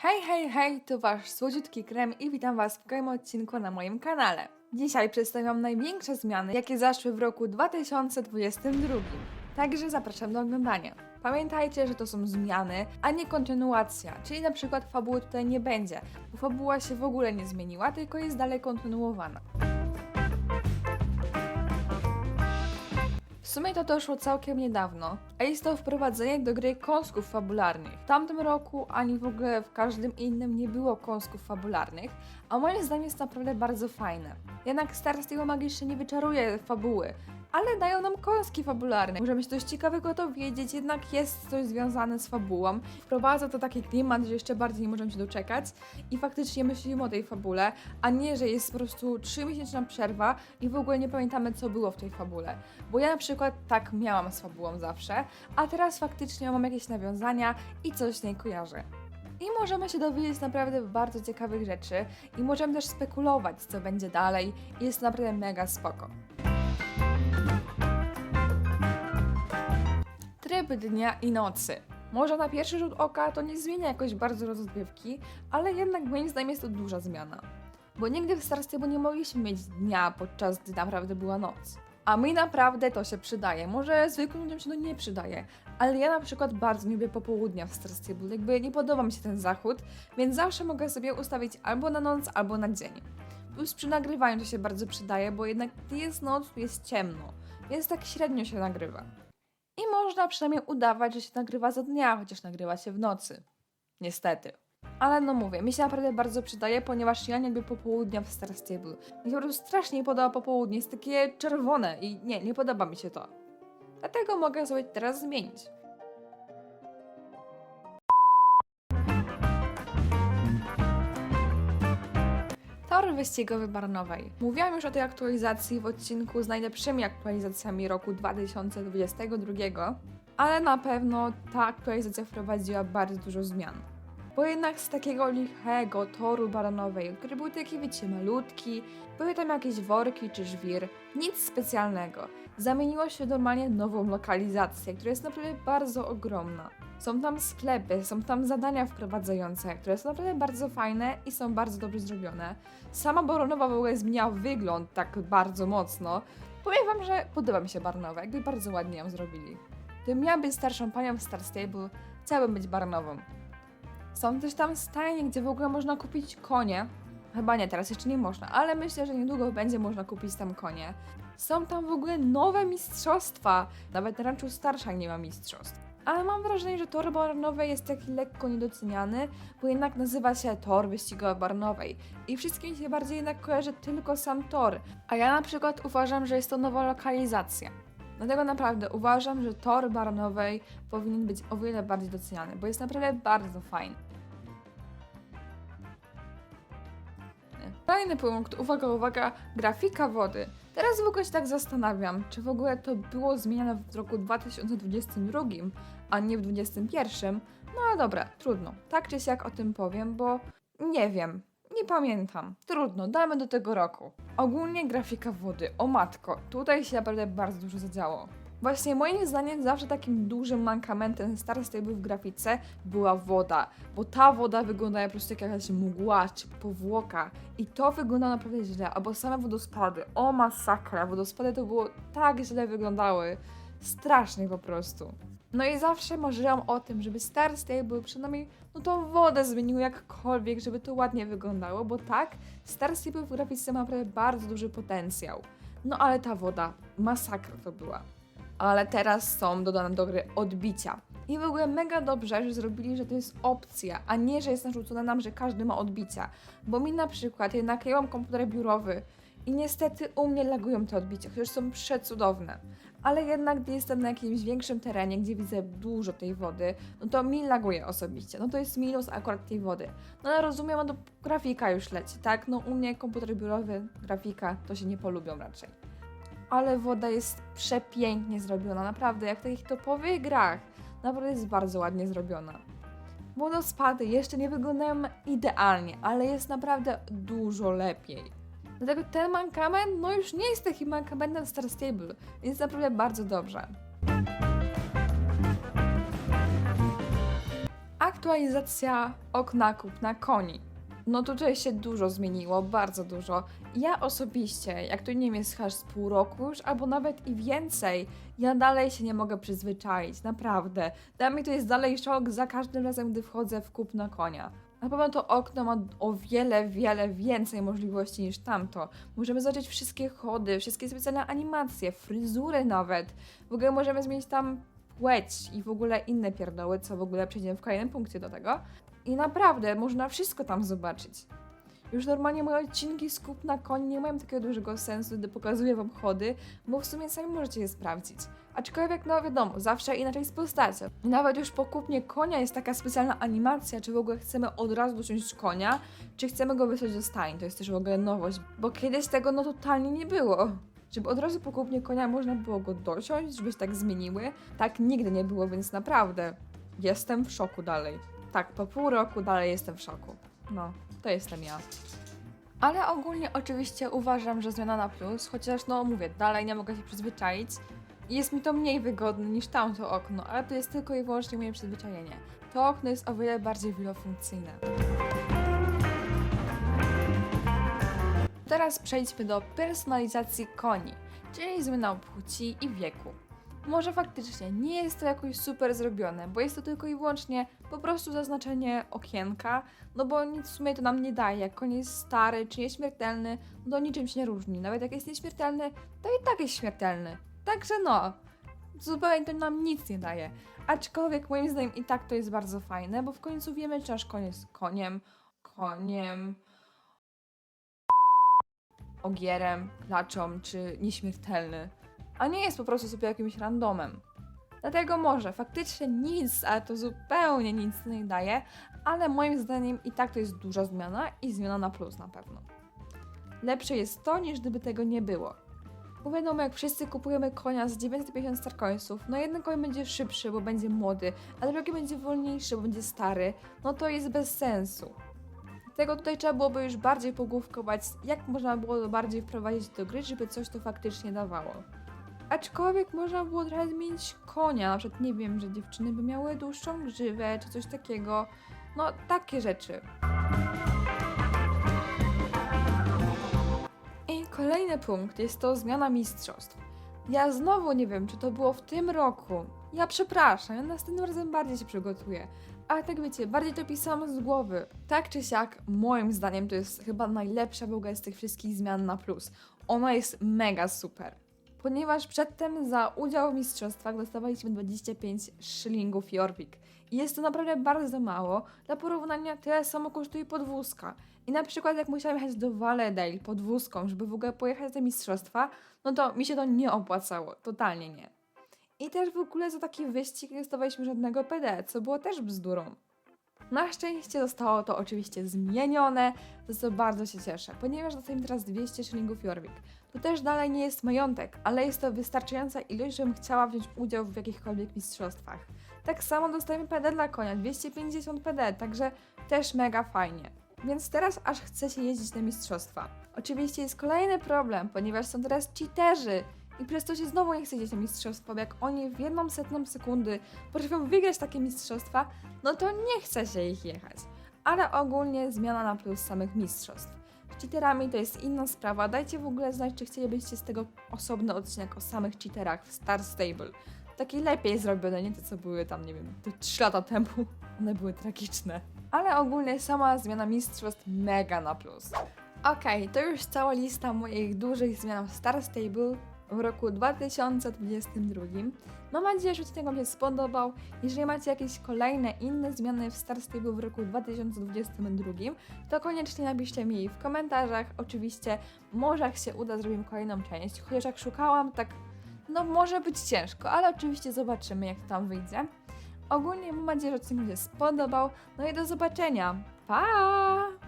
Hej, hej, hej, to wasz słodziutki krem i witam was w kolejnym odcinku na moim kanale. Dzisiaj przedstawiam największe zmiany, jakie zaszły w roku 2022. Także zapraszam do oglądania. Pamiętajcie, że to są zmiany, a nie kontynuacja, czyli na przykład fabuły tutaj nie będzie, bo fabuła się w ogóle nie zmieniła, tylko jest dalej kontynuowana. W sumie to doszło całkiem niedawno, a jest to wprowadzenie do gry kąsków fabularnych. W tamtym roku ani w ogóle w każdym innym nie było kąsków fabularnych, a moim zdaniem jest naprawdę bardzo fajne. Jednak Star Steel magicznie nie wyczaruje fabuły, ale dają nam kąski fabularne. Możemy się coś ciekawego dowiedzieć, jednak jest coś związane z fabułą. Wprowadza to taki klimat, że jeszcze bardziej nie możemy się doczekać i faktycznie myślimy o tej fabule, a nie, że jest po prostu trzymiesięczna przerwa i w ogóle nie pamiętamy, co było w tej fabule. Bo ja na przykład tak miałam z fabułą zawsze, a teraz faktycznie mam jakieś nawiązania i coś z niej kojarzę. I możemy się dowiedzieć naprawdę bardzo ciekawych rzeczy i możemy też spekulować, co będzie dalej jest naprawdę mega spoko. Tryb dnia i nocy. Może na pierwszy rzut oka to nie zmienia jakoś bardzo rozgrywki, ale jednak moim zdaniem jest to duża zmiana. Bo nigdy w Star nie mogliśmy mieć dnia, podczas gdy naprawdę była noc. A mi naprawdę to się przydaje. Może zwykłym ludziom się to nie przydaje, ale ja na przykład bardzo nie lubię popołudnia w Stable. Jakby nie podoba mi się ten zachód, więc zawsze mogę sobie ustawić albo na noc, albo na dzień. Plus przy nagrywaniu to się bardzo przydaje, bo jednak jest noc, jest ciemno, więc tak średnio się nagrywa. I można przynajmniej udawać, że się nagrywa za dnia, chociaż nagrywa się w nocy. Niestety. Ale no mówię, mi się naprawdę bardzo przydaje, ponieważ ja nie lubię popołudnia w Star Stable. Mi się po prostu strasznie nie podoba popołudnie, jest takie czerwone i nie, nie podoba mi się to. Dlatego mogę sobie teraz zmienić. Tor wyścigowy Barnowej. Mówiłam już o tej aktualizacji w odcinku z najlepszymi aktualizacjami roku 2022, ale na pewno ta aktualizacja wprowadziła bardzo dużo zmian. Bo jednak z takiego lichego toru baronowej, który był taki, wiecie, malutki, były tam jakieś worki czy żwir, nic specjalnego. Zamieniło się normalnie nową lokalizację, która jest naprawdę bardzo ogromna. Są tam sklepy, są tam zadania wprowadzające, które są naprawdę bardzo fajne i są bardzo dobrze zrobione. Sama Baronowa w ogóle zmieniała wygląd tak bardzo mocno. Powiem wam, że podoba mi się Baronowa, jakby bardzo ładnie ją zrobili. Gdybym miała być starszą panią w Star Stable, chciałabym być Baronową. Są też tam stajnie, gdzie w ogóle można kupić konie. Chyba nie, teraz jeszcze nie można, ale myślę, że niedługo będzie można kupić tam konie. Są tam w ogóle nowe mistrzostwa. Nawet na ranczu starsza nie ma mistrzostw. Ale mam wrażenie, że tor Barnowy jest taki lekko niedoceniany, bo jednak nazywa się tor wyścigowy Barnowej. I wszystkim się bardziej jednak kojarzy tylko sam tor. A ja na przykład uważam, że jest to nowa lokalizacja. Dlatego naprawdę uważam, że tor Barnowej powinien być o wiele bardziej doceniany, bo jest naprawdę bardzo fajny. Kolejny punkt, uwaga, uwaga, grafika wody. Teraz w ogóle się tak zastanawiam, czy w ogóle to było zmienione w roku 2022, a nie w 2021. No ale dobra, trudno. Tak czy siak o tym powiem, bo nie wiem, nie pamiętam. Trudno, damy do tego roku. Ogólnie grafika wody, o matko, tutaj się naprawdę bardzo dużo zadziało. Właśnie moim zdaniem zawsze takim dużym mankamentem Star Stable w grafice była woda, bo ta woda wygląda po prostu jak jakaś mgła czy powłoka i to wygląda naprawdę źle, albo same wodospady, o masakra, wodospady to było tak źle wyglądały, strasznie po prostu. No i zawsze marzyłam o tym, żeby Star Stable przynajmniej no tą wodę zmienił jakkolwiek, żeby to ładnie wyglądało, bo tak, Star Stable w grafice ma naprawdę bardzo duży potencjał. No ale ta woda, masakra to była ale teraz są dodane do gry odbicia. I w ogóle mega dobrze, że zrobili, że to jest opcja, a nie, że jest narzucone nam, że każdy ma odbicia. Bo mi na przykład, ja mam komputer biurowy i niestety u mnie lagują te odbicia, chociaż są przecudowne. Ale jednak, gdy jestem na jakimś większym terenie, gdzie widzę dużo tej wody, no to mi laguje osobiście. No to jest minus akurat tej wody. No ale rozumiem, no to grafika już leci, tak? No u mnie komputer biurowy, grafika, to się nie polubią raczej ale woda jest przepięknie zrobiona, naprawdę, jak w takich topowych grach. Naprawdę jest bardzo ładnie zrobiona. Wodospady jeszcze nie wyglądają idealnie, ale jest naprawdę dużo lepiej. Dlatego ten mankament, no już nie jest takim mankamentem Star Stable, więc naprawdę bardzo dobrze. Aktualizacja okna kupna koni. No tutaj się dużo zmieniło, bardzo dużo. Ja osobiście, jak to nie wiem, aż z pół roku już, albo nawet i więcej, ja dalej się nie mogę przyzwyczaić, naprawdę. Dla mnie to jest dalej szok za każdym razem, gdy wchodzę w kupno konia. Na pewno to okno ma o wiele, wiele więcej możliwości niż tamto. Możemy zobaczyć wszystkie chody, wszystkie specjalne animacje, fryzury nawet. W ogóle możemy zmienić tam płeć i w ogóle inne pierdoły, co w ogóle przejdziemy w kolejnym punkcie do tego. I naprawdę, można wszystko tam zobaczyć. Już normalnie moje odcinki z na koni nie mają takiego dużego sensu, gdy pokazuję wam chody, bo w sumie sami możecie je sprawdzić. Aczkolwiek, no wiadomo, zawsze inaczej z postacią. Nawet już po kupnie konia jest taka specjalna animacja, czy w ogóle chcemy od razu dosiąść konia, czy chcemy go wysłać do stajni. To jest też w ogóle nowość, bo kiedyś tego no totalnie nie było. Żeby od razu po kupnie konia można było go dosiąść, żeby się tak zmieniły. Tak nigdy nie było, więc naprawdę jestem w szoku dalej. Tak, po pół roku dalej jestem w szoku. No, to jestem ja. Ale ogólnie oczywiście uważam, że zmiana na plus, chociaż no mówię, dalej nie mogę się przyzwyczaić. Jest mi to mniej wygodne niż tamto okno, ale to jest tylko i wyłącznie moje przyzwyczajenie. To okno jest o wiele bardziej wielofunkcyjne. Teraz przejdźmy do personalizacji koni, czyli zmiana płci i wieku. Może faktycznie nie jest to jakoś super zrobione, bo jest to tylko i wyłącznie po prostu zaznaczenie okienka, no bo nic w sumie to nam nie daje. Jak koń jest stary czy nieśmiertelny, no to niczym się nie różni. Nawet jak jest nieśmiertelny, to i tak jest śmiertelny. Także no, zupełnie to nam nic nie daje. Aczkolwiek moim zdaniem i tak to jest bardzo fajne, bo w końcu wiemy, czy nasz koń jest koniem, koniem, ogierem, klaczą czy nieśmiertelny, a nie jest po prostu sobie jakimś randomem. Dlatego może faktycznie nic, ale to zupełnie nic nie daje, ale moim zdaniem i tak to jest duża zmiana i zmiana na plus na pewno. Lepsze jest to, niż gdyby tego nie było. Bo wiadomo, jak wszyscy kupujemy konia z 950 starcoinsów, no jeden koń będzie szybszy, bo będzie młody, a drugi będzie wolniejszy, bo będzie stary, no to jest bez sensu. Tego tutaj trzeba byłoby już bardziej pogłówkować, jak można było bardziej wprowadzić do gry, żeby coś to faktycznie dawało. Aczkolwiek można było trochę zmienić konia, na przykład nie wiem, że dziewczyny by miały dłuższą grzywę, czy coś takiego. No, takie rzeczy. I kolejny punkt jest to zmiana mistrzostw. Ja znowu nie wiem, czy to było w tym roku. Ja przepraszam, ja następnym razem bardziej się przygotuję. Ale tak wiecie, bardziej to pisałam z głowy. Tak czy siak, moim zdaniem to jest chyba najlepsza ogóle z tych wszystkich zmian na plus. Ona jest mega super. Ponieważ przedtem za udział w mistrzostwach dostawaliśmy 25 szylingów Jorvik. I jest to naprawdę bardzo mało. Dla porównania tyle samo kosztuje podwózka. I na przykład jak musiałam jechać do Valedale podwózką, żeby w ogóle pojechać na mistrzostwa, no to mi się to nie opłacało. Totalnie nie. I też w ogóle za taki wyścig nie dostawaliśmy żadnego PD, co było też bzdurą. Na szczęście zostało to oczywiście zmienione, za co bardzo się cieszę, ponieważ dostajemy teraz 200 szylingów Jorvik. To też dalej nie jest majątek, ale jest to wystarczająca ilość, żebym chciała wziąć udział w jakichkolwiek mistrzostwach. Tak samo dostajemy PD dla konia, 250 PD, także też mega fajnie. Więc teraz aż chce się jeździć na mistrzostwa. Oczywiście jest kolejny problem, ponieważ są teraz cheaterzy i przez to się znowu nie chce jeździć na mistrzostwa, bo jak oni w jedną setną sekundy potrafią wygrać takie mistrzostwa, no to nie chce się ich jechać. Ale ogólnie zmiana na plus samych mistrzostw. Cheaterami to jest inna sprawa. Dajcie w ogóle znać, czy chcielibyście z tego osobny odcinek o samych cheaterach w Star Stable. Takie lepiej zrobione, nie te co były tam, nie wiem, te 3 lata temu. One były tragiczne. Ale ogólnie sama zmiana mistrzostw mega na plus. Okej, to już cała lista moich dużych zmian w Star Stable w roku 2022. Mam nadzieję, że odcinek Wam się spodobał. Jeżeli macie jakieś kolejne inne zmiany w Star Stable w roku 2022, to koniecznie napiszcie mi w komentarzach. Oczywiście, może jak się uda, zrobimy kolejną część. Chociaż jak szukałam, tak no może być ciężko, ale oczywiście zobaczymy, jak to tam wyjdzie. Ogólnie mam nadzieję, że odcinek Wam się spodobał. No i do zobaczenia. Pa!